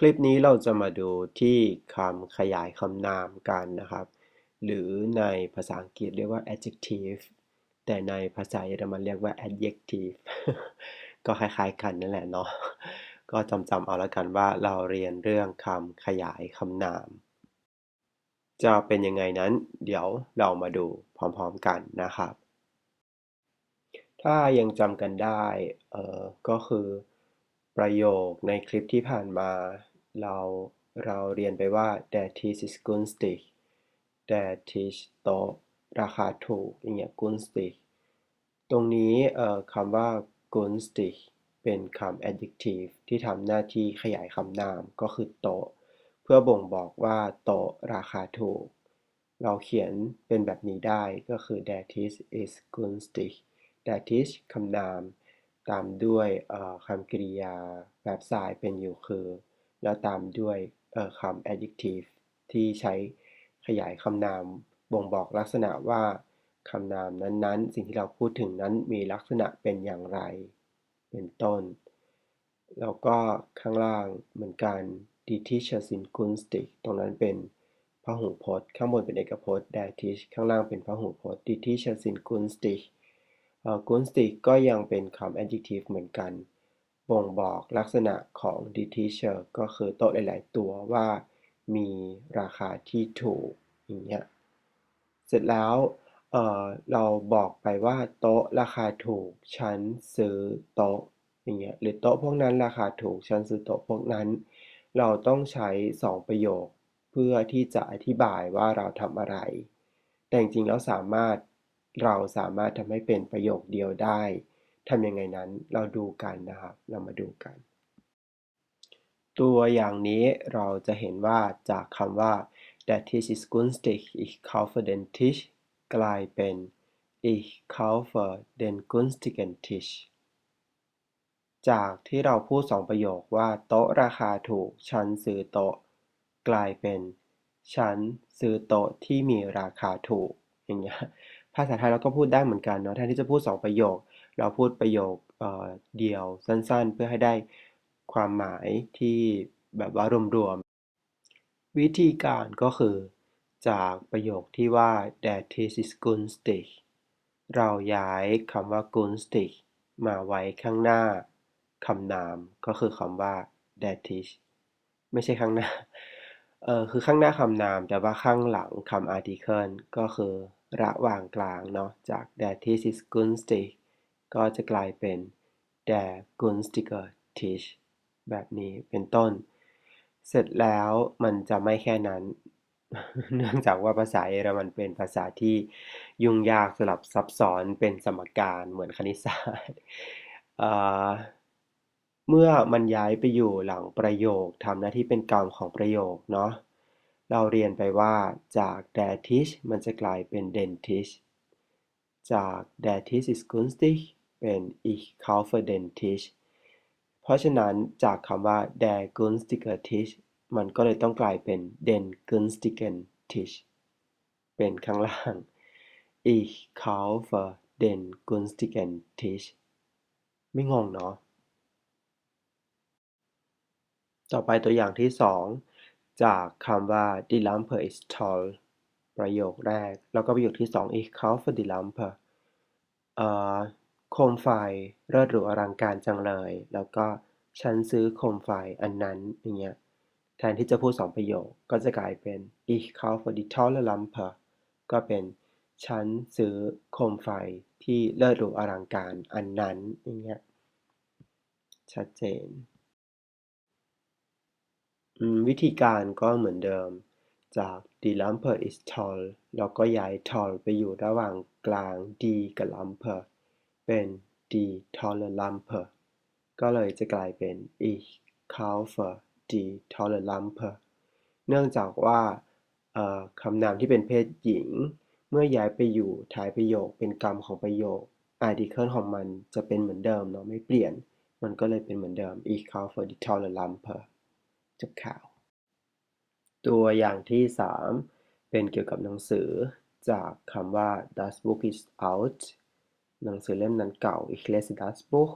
คลิปนี้เราจะมาดูที่คำขยายคำนามกันนะครับ หรือในภาษาอังกฤษเรียกว่า adjective แต่ในภาษาเยอรมันเรียกว่า adjective ก็คล้ายๆกันนั่นแหละเนาะ ก็จำๆเอาล้วกันว่าเราเรียนเรื่องคำขยายคำนาม จะเป็นยังไงนั้น เดี๋ยวเรามาดูพร้อมๆกันนะครับ ถ้ายังจำกันได้ เออก็คือประโยคในคลิปที่ผ่านมา เราเราเรียนไปว่า der Tisch ist günstig der Tisch โต๊ะราคาถูกอย่างเงี้ย günstig ตรงนี้คำว่า günstig เป็นคำ adjective ที่ทำหน้าที่ขยายคำนามก็คือโต๊ะ เพื่อบ่งบอกว่าโต๊ะราคาถูก เราเขียนเป็นแบบนี้ได้ก็คือ der Tisch ist günstig der Tisch คำนาม ตามด้วยคำกริยาแบบสายเป็นอยู่คือ แล้วตามด้วยคำ adjective ที่ใช้ขยายคำนามบ่งบอกลักษณะว่าคำนามนั้นๆ สิ่งที่เราพูดถึงนั้นมีลักษณะเป็นอย่างไร เป็นต้น แล้วก็ข้างล่างเหมือนกัน die Tische sind günstig ตรงนั้นเป็นพหูพจน์ ข้างบนเป็นเอกพจน์ der Tisch ข้างล่างเป็นพหูพจน์ die Tische sind günstig günstig ก็ยังเป็นคำ adjective เหมือนกัน บ่งบอกลักษณะของ the teacher ก็คือโต๊ะหลาย ๆ ตัวว่ามีราคาที่ถูกอย่างเงี้ย เสร็จแล้วเเราบอกไปว่าโต๊ะราคาถูกฉันซื้อโต๊ะอย่างเงี้ยหรือโต๊ะพวกนั้นราคาถูกฉันซื้อโต๊ะพวกนั้น เราต้องใช้ 2 ประโยค เพื่อที่จะอธิบายว่าเราทำอะไร แต่จริงๆแล้วสามารถเราสามารถทำให้เป็นประโยคเดียวได้ ทำยังไงนั้นเราดูกันนะครับ เรามาดูกัน ตัวอย่างนี้เราจะเห็นว่าจากคำว่า der Tisch ist günstig ich kaufe den Tisch กลายเป็น ich kaufe den günstigen Tisch จากที่เราพูดสองประโยคว่าโต๊ะราคาถูก ฉันซื้อโต๊ะ กลายเป็น ฉันซื้อโต๊ะที่มีราคาถูก อย่างเงี้ยภาษาไทยเราก็พูดได้เหมือนกันเนาะแทนที่จะพูด2ประโยค เราพูดประโยคเดียวสั้นๆ เพื่อให้ได้ความหมายที่แบบว่ารวมๆ วิธีการก็คือ จากประโยคที่ว่า der Tisch ist günstig เราย้ายคำว่า günstig มาไว้ข้างหน้าคำนามก็คือคำว่า der Tisch ไม่ใช่ข้างหน้า เออคือข้างหน้าคำนามแต่ว่าข้างหลังคำ article ก็คือระหว่างกลางเนาะจาก der Tisch ist günstig ก็จะกลายเป็น der günstige Tisch แบบนี้เป็นต้น เสร็จแล้วมันจะไม่แค่นั้น เนื่องจากว่าภาษาเยอรมันเป็นภาษาที่ยุ่งยากสลับซับซ้อนเป็นสมการเหมือนคณิตศาสตร์เมื่อมันย้ายไปอยู่หลังประโยคทำหน้าที่เป็นกรรมของประโยคเนาะเราเรียนไปว่าจาก der Tisch มันจะกลายเป็น den Tisch จาก der Tisch ist günstig เป็น ich kaufe den Tisch เพราะฉะนั้นจากคำว่า der günstige Tisch มันก็เลยต้องกลายเป็น den günstigen Tisch เป็นข้างล่าง ich kaufe den günstigen Tisch ไม่งงเนาะ ต่อไปตัวอย่างที่สองจากคำว่า die Lampe ist toll ประโยคแรก แล้วก็ประโยคที่สอง ich kaufe die Lampe โคมไฟเลิศหรูอลังการจังเลย แล้วก็ฉันซื้อโคมไฟอันนั้นอย่างเงี้ยแทนที่จะพูดสองประโยคก็จะกลายเป็น ich kaufe die tolle Lampe ก็เป็นฉันซื้อโคมไฟที่เลิศหรูอลังการอันนั้นอย่างเงี้ยชัดเจน วิธีการก็เหมือนเดิมจาก die lamp ist toll แล้วก็ย้าย toll ไปอยู่ระหว่างกลาง di กับ lamp เป็น die tolle Lampe ก็เลยจะกลายเป็น ich kaufe die tolle Lampe เนื่องจากว่าคำนามที่เป็นเพศหญิง เมื่อย้ายไปอยู่ท้ายประโยคเป็นกรรมของประโยค article ของมันจะเป็นเหมือนเดิมเนาะไม่เปลี่ยน มันก็เลยเป็นเหมือนเดิม ich kaufe die tolle Lampe จบข่าว ตัวอย่างที่ 3 เป็นเกี่ยวกับหนังสือจากคำว่า das Buch ist out หนังสือเล่มนั้นเก่า ich lese das Buch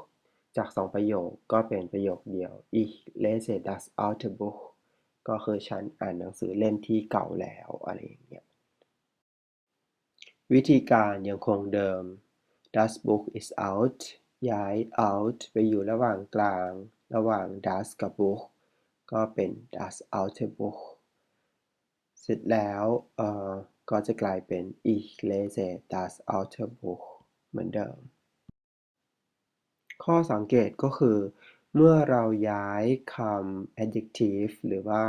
จากสองประโยคก็เป็นประโยคเดียว Ich lese das alte Buch ก็คือฉันอ่านหนังสือเล่มที่เก่าแล้วอะไรอย่างเงี้ย วิธีการยังคงเดิม Das Buch is out ย้าย out ไปอยู่ระหว่างกลาง ระหว่าง das กับ Buch ก็เป็น das alte Buch เสร็จแล้วเอ่อก็จะกลายเป็น Ich lese das alte Buch เหมือนเดิม ข้อสังเกตก็คือ เมื่อเราย้ายคำ adjective หรือว่า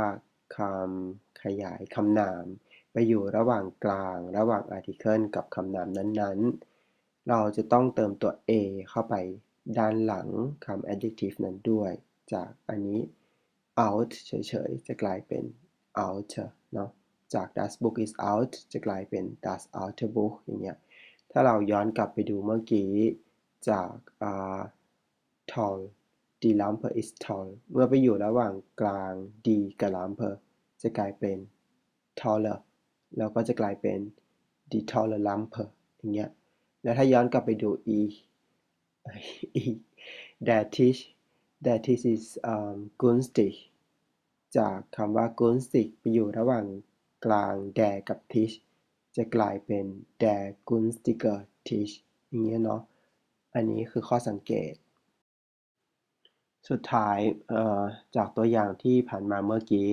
คำขยายคำนาม ไปอยู่ระหว่างกลางระหว่าง article กับคำนามนั้นๆ เราจะต้องเติมตัว a เข้าไปด้านหลังคำ adjective นั้นด้วย จากอันนี้ out เฉยๆ จะกลายเป็น outer เนาะจาก das Buch is out จะกลายเป็น das outer Buch อย่างเงี้ย ถ้าเราย้อนกลับไปดูเมื่อกี้จาก tall die Lampe is tall เมื่อไปอยู่ระหว่างกลาง die กับ Lampe จะกลายเป็น taller แล้วก็จะกลายเป็น die taller Lampe อย่างเงี้ย แล้วถ้าย้อนกลับไปดู e e der Tisch der Tisch is um, günstig จากคำว่า günstig ไปอยู่ระหว่างกลาง der กับ Tisch จะกลายเป็น der günstiger Tisch อย่างเงี้ยเนาะ อันนี้คือข้อสังเกต สุดท้ายจากตัวอย่างที่ผ่านมาเมื่อกี้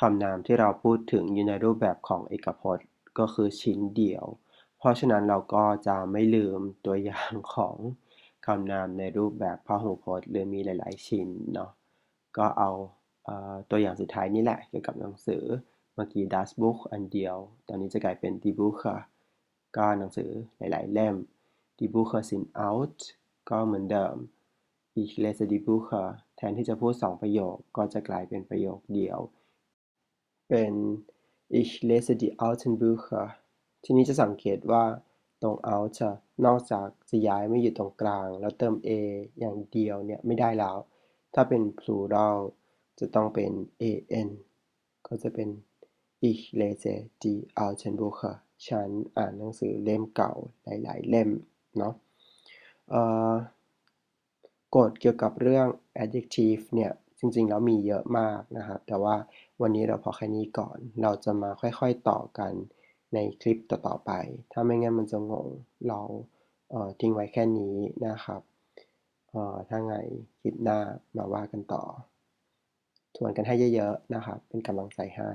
คำนามที่เราพูดถึงอยู่ในรูปแบบของเอกพจน์ก็คือชิ้นเดียว เพราะฉะนั้นเราก็จะไม่ลืมตัวอย่างของคำนามในรูปแบบพหูพจน์หรือมีหลาย ๆ ชิ้นเนาะ ก็เอาตัวอย่างสุดท้ายนี่แหละเกี่ยวกับหนังสือ เมื่อกี้ das Buch อันเดียว ตอนนี้จะกลายเป็น die Bücher ก็หนังสือหลาย ๆ เล่ม die Bücher sind out ก็เหมือนเดิม ich lese die Bücher แทนที่จะพูด 2 ประโยค ก็จะกลายเป็นประโยคเดียว เป็น ich lese die alten Bücher ทีนี้จะสังเกตว่าตรง out นอกจากจะย้ายไม่อยู่ตรงกลาง แล้วเติม a อย่างเดียวเนี่ยไม่ได้แล้ว ถ้าเป็น plural จะต้องเป็น an ก็จะเป็น ich lese die alten Bücher ฉันอ่านหนังสือเล่มเก่าหลาย ๆ เล่มเนาะกฎเกี่ยวกับเรื่อง adjective เนี่ยจริง ๆ แล้วมีเยอะมากนะครับ แต่ว่าวันนี้เราพอแค่นี้ก่อน เราจะมาค่อย ๆ ต่อกันในคลิปต่อ ๆ ไป ถ้าไม่งั้นมันจะงง เราเทิ้งไว้แค่นี้นะครับถ้าไงคลิปหน้ามาว่ากันต่อ ทวนกันให้เยอะ ๆ นะครับ เป็นกำลังใจให้